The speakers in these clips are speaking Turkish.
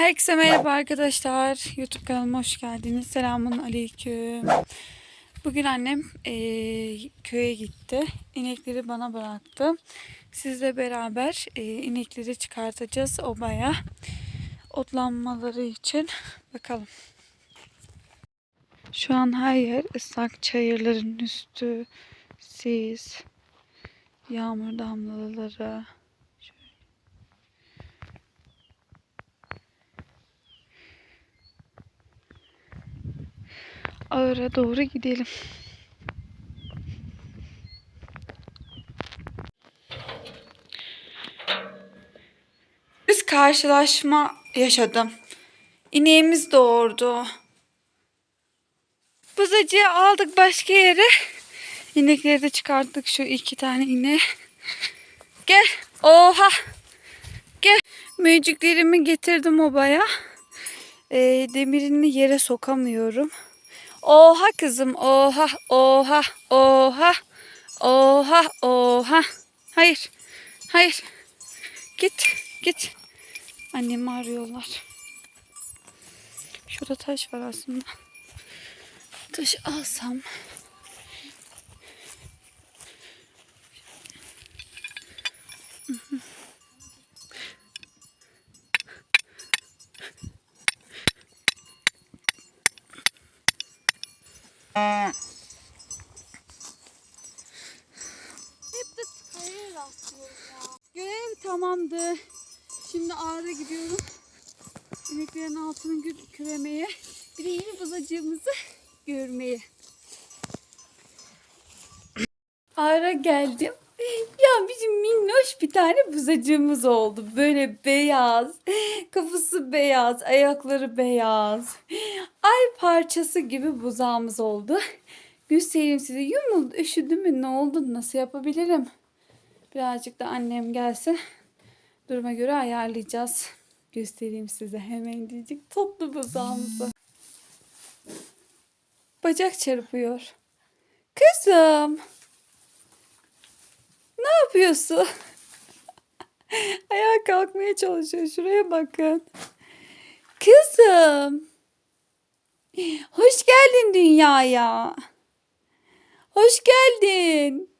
Herkese merhaba arkadaşlar. YouTube kanalıma hoş geldiniz. Selamun aleyküm. Bugün annem eee, köye gitti. İnekleri bana bıraktı. Sizle beraber eee, inekleri çıkartacağız obaya. Otlanmaları için. Bakalım. Şu an her yer ıslak çayırların üstü, sis, yağmur damlaları. Ağır'a doğru gidelim. Biz karşılaşma yaşadım. İneğimiz doğurdu. Buzacığı aldık başka yere. İnekleri de çıkarttık şu iki tane ineği. Gel. Oha. Gel. Mücüklerimi getirdim obaya. Ee, demirini yere sokamıyorum. Oha kızım oha oha oha oha oha. Hayır. Hayır. Git git. Annemi arıyorlar. Şurada taş var aslında. Taş alsam. Hep de kayaya rastlıyorum ya. Görev tamamdı. Şimdi ağra gidiyorum. İneklerin altını gü- küremeye. Bir de yeni buzacığımızı görmeye. Ağra geldim. Ya bizim minnoş bir buzacığımız oldu. Böyle beyaz. Kafası beyaz. Ayakları beyaz. Ay parçası gibi buzağımız oldu. Göstereyim size. Yumuldu. Üşüdü mü? Ne oldu? Nasıl yapabilirim? Birazcık da annem gelsin. Duruma göre ayarlayacağız. Göstereyim size hemen diyecek toplu buzağımızı. Bacak çarpıyor. Kızım. Ne yapıyorsun? Ayağa kalkmaya çalışıyor. Şuraya bakın. Kızım. Hoş geldin dünyaya. Hoş geldin.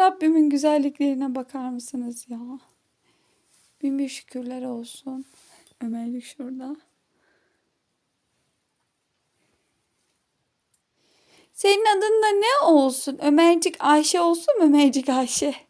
Rabbimin güzelliklerine bakar mısınız ya? Bin bir şükürler olsun. Ömerlik şurada. Senin adın da ne olsun? Ömercik Ayşe olsun mu? Ömercik Ayşe.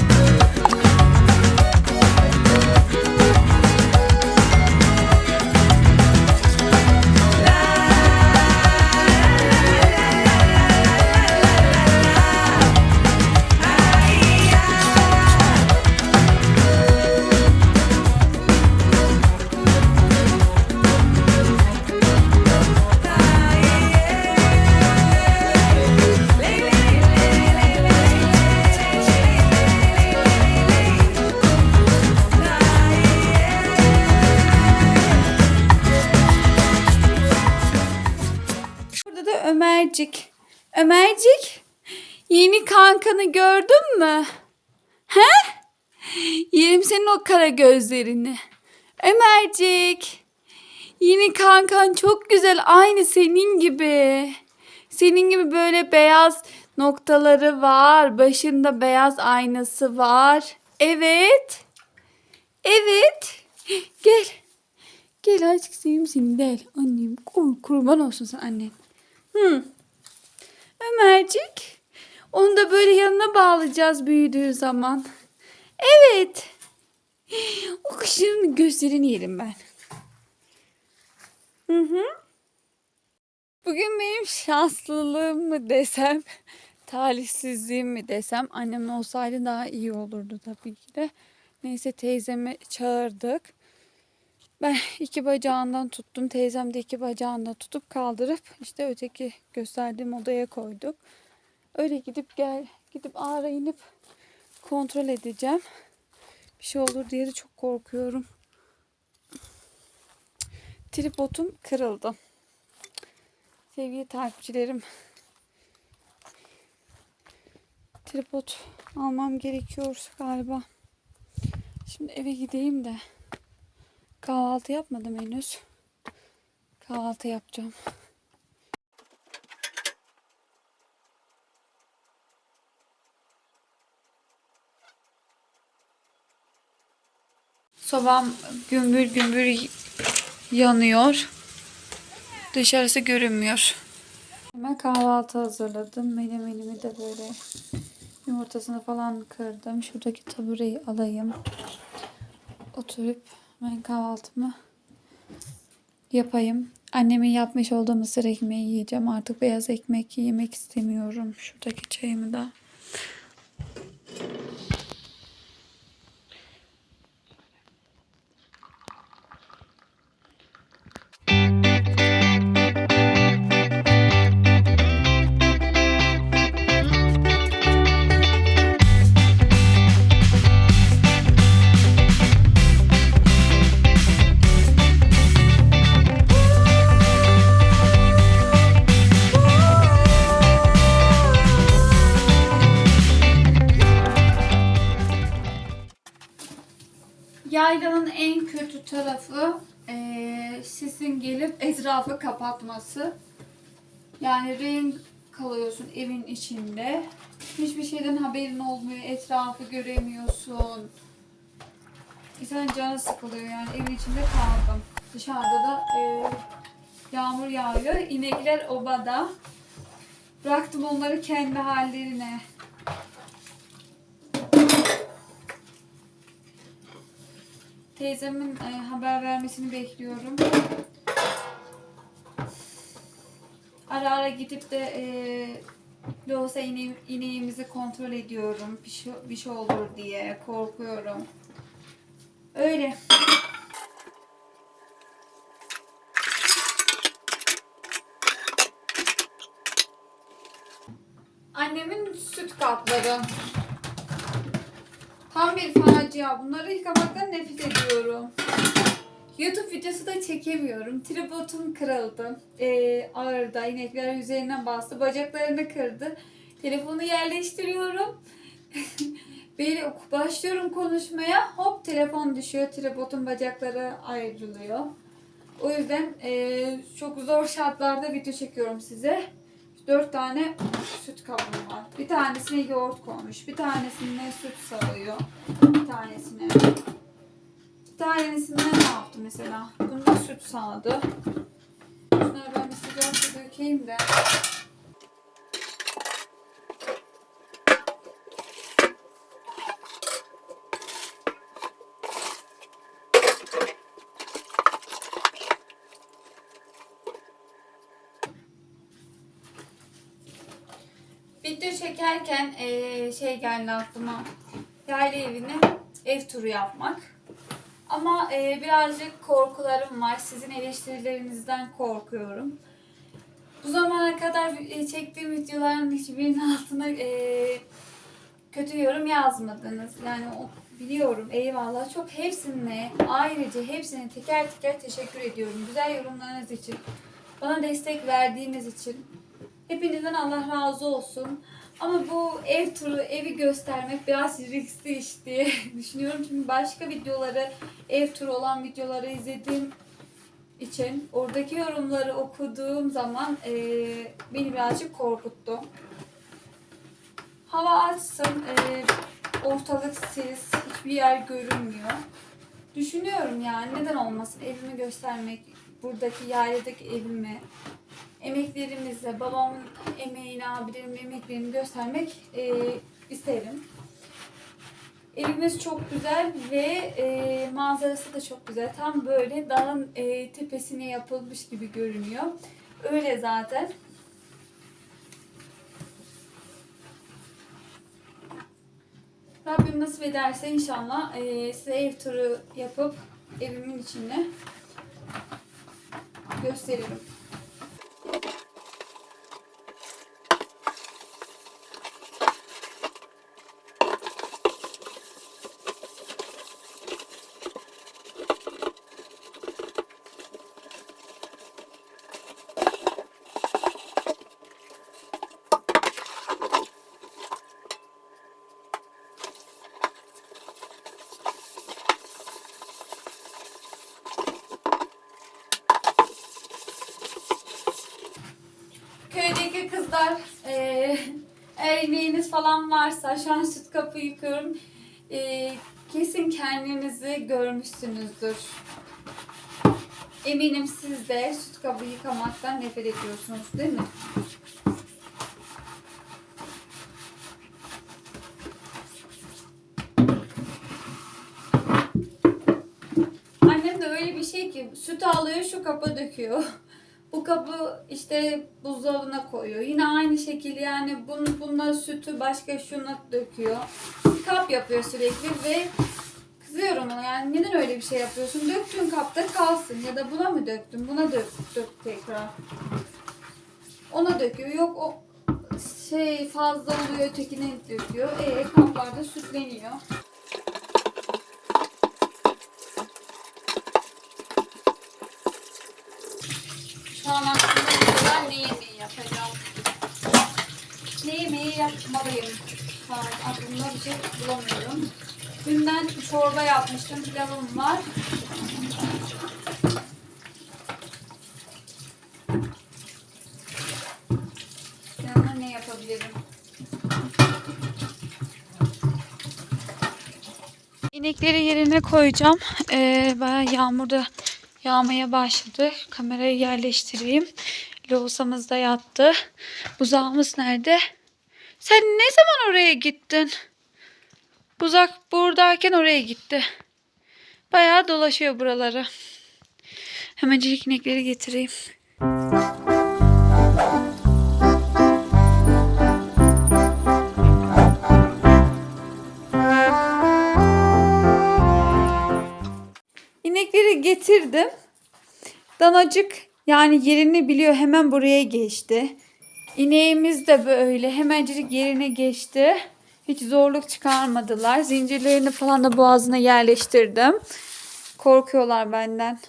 Ömercik. Ömercik, yeni kankanı gördün mü? He? Yerim senin o kara gözlerini. Ömercik, yeni kankan çok güzel, aynı senin gibi. Senin gibi böyle beyaz noktaları var, başında beyaz aynası var. Evet. Evet. Gel. Gel aşk seveyim seni gel. Annem kur, kurban olsun sen annen. Hı. Ömercik. Onu da böyle yanına bağlayacağız büyüdüğü zaman. Evet. O kışların gözlerini yerim ben. Hı hı. Bugün benim şanslılığım mı desem, talihsizliğim mi desem annem olsaydı daha iyi olurdu tabii ki de. Neyse teyzemi çağırdık. Ben iki bacağından tuttum. Teyzem de iki bacağından tutup kaldırıp işte öteki gösterdiğim odaya koyduk. Öyle gidip gel gidip ağra inip kontrol edeceğim. Bir şey olur diye de çok korkuyorum. Tripodum kırıldı. Sevgili takipçilerim. tripod almam gerekiyor galiba. Şimdi eve gideyim de kahvaltı yapmadım henüz. Kahvaltı yapacağım. Sobam gümbür gümbür yanıyor. Dışarısı görünmüyor. Hemen kahvaltı hazırladım. Menemenimi de böyle yumurtasını falan kırdım. Şuradaki tabureyi alayım. Oturup ben kahvaltımı yapayım. Annemin yapmış olduğu mısır ekmeği yiyeceğim. Artık beyaz ekmek yemek istemiyorum. Şuradaki çayımı da. Gelip etrafı kapatması. Yani renk kalıyorsun evin içinde. Hiçbir şeyden haberin olmuyor. Etrafı göremiyorsun. İnsanın canı sıkılıyor yani evin içinde kaldım. Dışarıda da eee, yağmur yağıyor. İnekler obada. Bıraktım onları kendi hallerine. Teyzemin e, haber vermesini bekliyorum. Ara ara gidip de e, loğusa ine, ineğimizi kontrol ediyorum. Bir şey, bir şey olur diye korkuyorum. Öyle. Annemin süt kapları. Tam bir facia. Bunları yıkamaktan nefret ediyorum. YouTube videosu da çekemiyorum. Tripodum kırıldı. Ee, ağırda inekler üzerinden bastı. Bacaklarını kırdı. Telefonu yerleştiriyorum. Böyle başlıyorum konuşmaya. Hop telefon düşüyor. Tripodun bacakları ayrılıyor. O yüzden ee, çok zor şartlarda video çekiyorum size. Dört tane süt kabım var. Bir tanesine yoğurt koymuş. Bir tanesine süt sağıyor. Bir tanesine. Bir tanesine ne yaptı mesela? Bunda süt sağdı. Şunları ben bir sıcak su dökeyim de. Video çekerken eee, şey geldi aklıma. Yayla evine ev turu yapmak. Ama eee, birazcık korkularım var. Sizin eleştirilerinizden korkuyorum. Bu zamana kadar e, çektiğim videoların hiçbirinin altına eee, kötü yorum yazmadınız. Yani o, biliyorum eyvallah. Çok hepsine ayrıca hepsine teker teker teşekkür ediyorum. Güzel yorumlarınız için. Bana destek verdiğiniz için. Hepinizden Allah razı olsun. Ama bu ev turu, evi göstermek biraz riskli iş diye düşünüyorum. Çünkü başka videoları, ev turu olan videoları izlediğim için oradaki yorumları okuduğum zaman eee, beni birazcık korkuttu. Hava açsın, eee, ortalık sis, hiçbir yer görünmüyor. Düşünüyorum yani neden olmasın evimi göstermek, buradaki yayladaki evimi, emeklerimizle, babamın emeğini, abilerimin emeklerini göstermek e, isterim. Evimiz çok güzel ve e, manzarası da çok güzel. Tam böyle dağın e, tepesine yapılmış gibi görünüyor. Öyle zaten. Rabbim nasip ederse inşallah e, size ev turu yapıp evimin içine gösteririm. Falan varsa şu an süt kapı yıkıyorum. Ee, kesin kendinizi görmüşsünüzdür. Eminim siz de süt kabı yıkamaktan nefret ediyorsunuz değil mi? Annem de öyle bir şey ki sütü alıyor şu kapa döküyor. Kabı işte buzdolabına koyuyor. Yine aynı şekilde yani bunu, bununla sütü başka şuna döküyor. Kap yapıyor sürekli ve kızıyorum ona yani neden öyle bir şey yapıyorsun? Döktüğün kapta kalsın ya da buna mı döktün? Buna dök, dök tekrar. Ona döküyor. Yok o şey fazla oluyor ötekine döküyor. E kaplarda sütleniyor. Şu an aklımda mesela ne yemeği yapacağım. Yemeği yapmalıyım? An aklımda bir şey bulamıyorum. Dünden çorba yapmıştım. Pilavım var. Yanına ne yapabilirim? İnekleri yerine koyacağım. Ee, bayağı yağmurda yağmaya başladı. Kamerayı yerleştireyim. Loğusamız da yattı. Buzağımız nerede? Sen ne zaman oraya gittin? Buzak buradayken oraya gitti. Bayağı dolaşıyor buraları. Hemencik inekleri getireyim. İnekleri getirdim. Danacık yani yerini biliyor hemen buraya geçti. İneğimiz de böyle hemencik yerine geçti. Hiç zorluk çıkarmadılar. Zincirlerini falan da boğazına yerleştirdim. Korkuyorlar benden.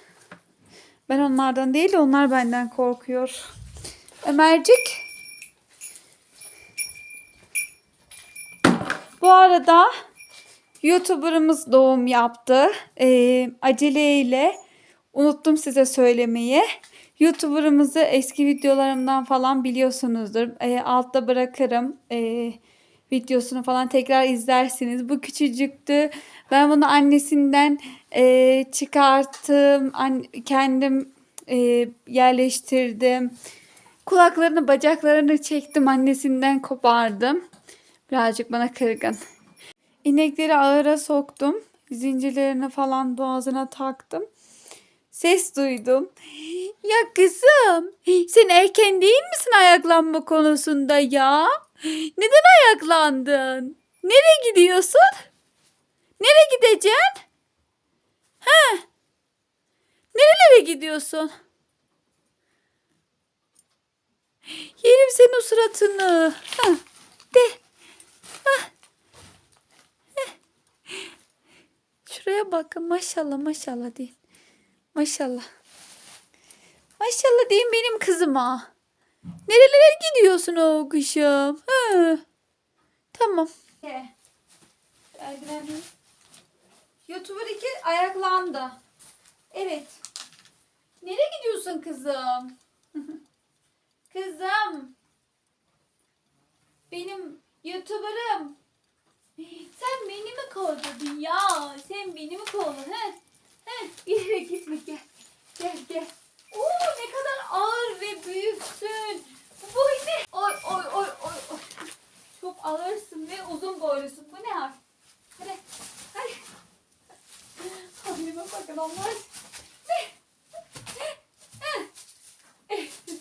Ben onlardan değil de onlar benden korkuyor. Ömercik. Bu arada YouTuber'ımız doğum yaptı. Ee, aceleyle unuttum size söylemeyi. YouTuber'ımızı eski videolarımdan falan biliyorsunuzdur. Ee, altta bırakırım. Ee, videosunu falan tekrar izlersiniz. Bu küçücüktü. Ben bunu annesinden e, çıkarttım. An- kendim e, yerleştirdim. Kulaklarını, bacaklarını çektim. Annesinden kopardım. Birazcık bana kırgın. İnekleri ağıra soktum. Zincirlerini falan boğazına taktım. Ses duydum. Ya kızım sen erken değil misin ayaklanma konusunda ya? Neden ayaklandın? Nereye gidiyorsun? Nereye gideceksin? He? Nerelere gidiyorsun? Yerim senin o suratını. Ha, de. Şuraya bakın maşallah maşallah deyin. Maşallah. Maşallah deyin benim kızıma. Nerelere gidiyorsun o kuşum? Ha. Tamam. YouTuber 2 ayaklandı. Evet. Nereye gidiyorsun kızım? kızım. Benim YouTuber'ım. Sen beni mi kovdun ya? Sen beni mi kovdun he? He? Bir yere gitme gel. Gel gel. Oo ne kadar ağır ve büyüksün. Bu boy ne? Oy oy oy oy. Çok ağırsın ve uzun boylusun. Bu ne hal? Hadi. Hadi. Halime bakın Allah. Ne? Heh. Kızım.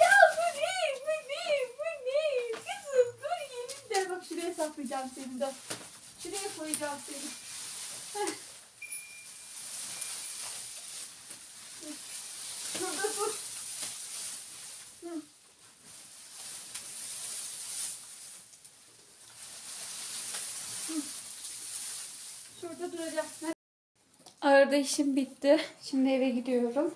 Ya bu ne? Bu ne? Bu ne? Kızım dur yerinde. Bak saklayacağım seni de. Şuraya koyacağım seni. Şurada dur. Şurada duracaksın. Arada işim bitti. Şimdi eve gidiyorum.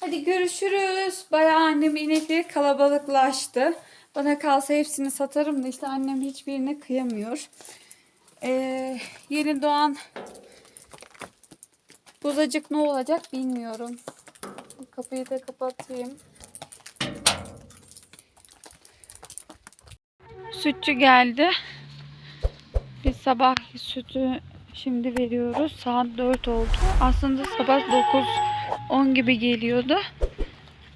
Hadi görüşürüz. Bayağı annem inekleri kalabalıklaştı. Bana kalsa hepsini satarım da işte annem hiçbirine kıyamıyor. Ee, yeni doğan bozacık ne olacak bilmiyorum. Kapıyı da kapatayım. Sütçü geldi. Biz sabah sütü şimdi veriyoruz. Saat 4 oldu. Aslında sabah 9 10 gibi geliyordu.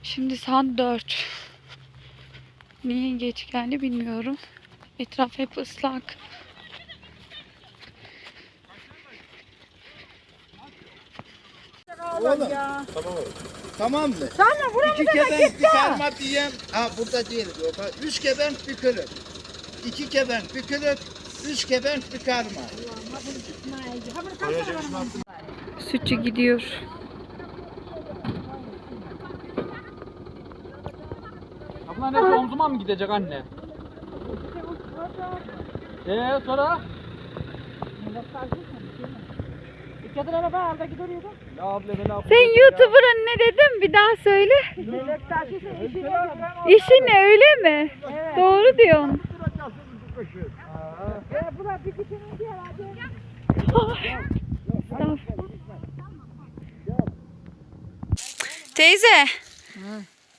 Şimdi saat 4. Niye geç geldi bilmiyorum. Etraf hep ıslak. Oğlum. Tamam mı? Tamam buraya İki kebenk bir karma diyem. Ha burada değil. Yok. Üç kebenk bir kölük. İki kebenk bir kölük. Üç kebenk bir karma. Sütçü gidiyor. Bunlar hep omzuma mı gidecek anne? Eee sonra? Kadın araba aldı gidiyordu. Ya abla ben abla. Sen YouTuber'a ne dedin? Bir daha söyle. İşi ne öyle mi? Doğru diyorsun. Tamam. Teyze.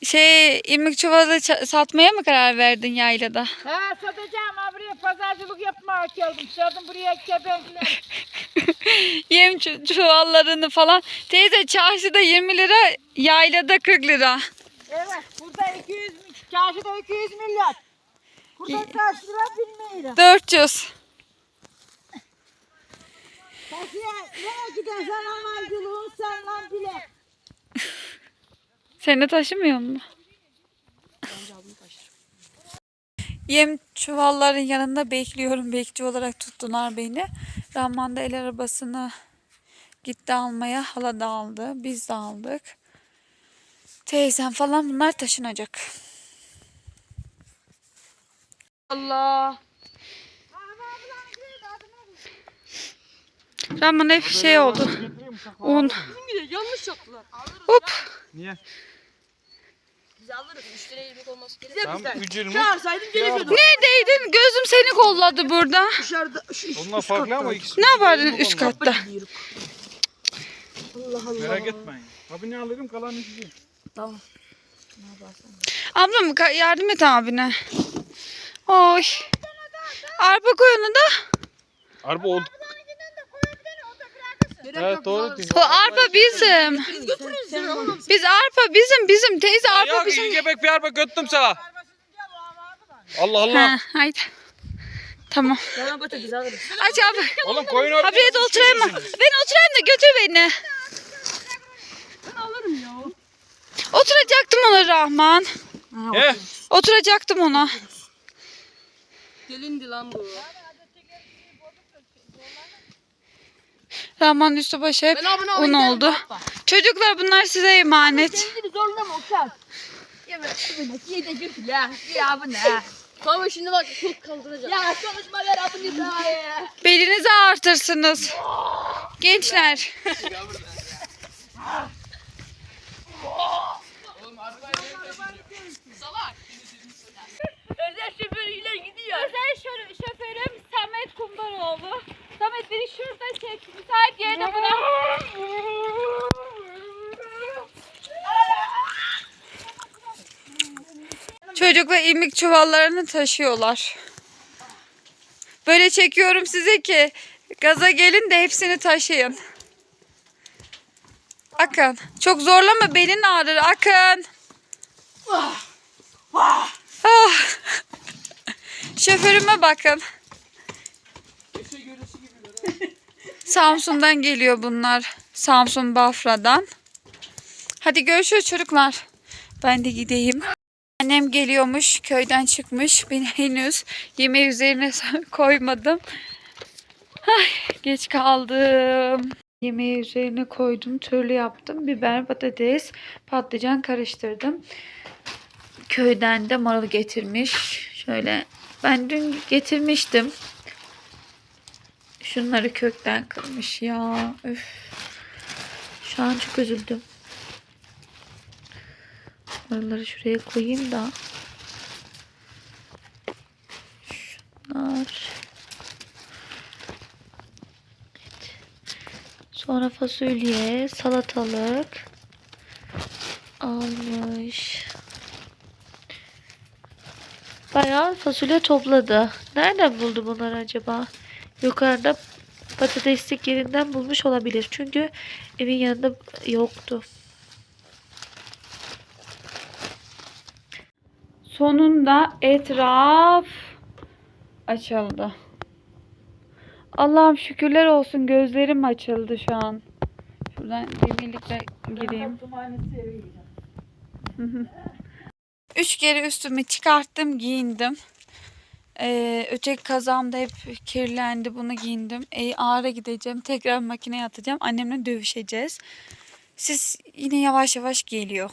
Şey irmik çuvalı satmaya mı karar verdin yaylada? Ha satacağım ha buraya pazarcılık yapmaya geldim. Sordum buraya kebenkler. Yem çu- çuvallarını falan. Teyze çarşıda 20 lira, yaylada 40 lira. Evet burada 200 mi? Çarşıda 200 milyar. Burada kaç lira bilmiyorum. 400. Taşıya nereye gidersen amancılığın sen lan bile. Seni taşımıyor mu? Yem çuvalların yanında bekliyorum. Bekçi olarak tuttular beni. Rahman da el arabasını gitti almaya. Hala da aldı. Biz de aldık. Teyzem falan bunlar taşınacak. Allah. Rahman hep şey oldu. Un. Yanlış yaptılar. Hop. Niye? Biz alırız. Müşteriye ilmek olması gerekiyor. ücürümü. Çağırsaydın gelirdim. Neredeydin? Gözüm seni kolladı burada. Dışarıda şu üst, Onlar farklı ama ikisi. Ne yapardın üst katta? Allah Allah. Merak etmeyin. Abi ne alırım kalan sizi. Tamam. Ablam ka- yardım et abine. Oy. Arpa koyunu da. Araba oldu. Evet doğru diyorsun. O arpa bizim. Biz arpa bizim bizim. Teyze arpa Ya bizim. gebek bir araba göttüm sana. Allah Allah. Ha, haydi. Tamam. Bana götür biz alırız. Aç abi. Oğlum koyun orada. Abiye de oturayım mı? Ben oturayım da götür beni. Ben alırım ya. Oturacaktım ona Rahman. He. Oturacaktım ona. Gelindi lan bu. Rahman üstü başı hep un oldu. Çocuklar bunlar size emanet. Kendini zorlama uçak. Yeme şunu ye de götür ya. Ya bu ne? Baba şimdi bak çok kaldıracak. Ya konuşma ver abini daha ya. Belinizi ağrıtırsınız. Gençler. Çocuklar ilmik çuvallarını taşıyorlar. Böyle çekiyorum size ki gaza gelin de hepsini taşıyın. Akın. Çok zorlama belin ağrır. Akın. Ah. Şoförüme bakın. Samsun'dan geliyor bunlar. Samsun Bafra'dan. Hadi görüşürüz çocuklar. Ben de gideyim. Annem geliyormuş. Köyden çıkmış. Ben henüz yemeği üzerine koymadım. Ay, geç kaldım. Yemeği üzerine koydum. Türlü yaptım. Biber, patates, patlıcan karıştırdım. Köyden de marul getirmiş. Şöyle ben dün getirmiştim. Şunları kökten kırmış ya. Üf. Şu an çok üzüldüm. Oraları şuraya koyayım da. Şunlar. Evet. Sonra fasulye, salatalık almış. Bayağı fasulye topladı. Nereden buldu bunları acaba? Yukarıda patateslik yerinden bulmuş olabilir. Çünkü evin yanında yoktu. Sonunda etraf açıldı. Allah'ım şükürler olsun gözlerim açıldı şu an. Şuradan demirlikle gireyim. Üç kere üstümü çıkarttım giyindim. Ee, öteki kazam da hep kirlendi bunu giyindim. Ee, ağra gideceğim tekrar makineye atacağım. Annemle dövüşeceğiz. Siz yine yavaş yavaş geliyor.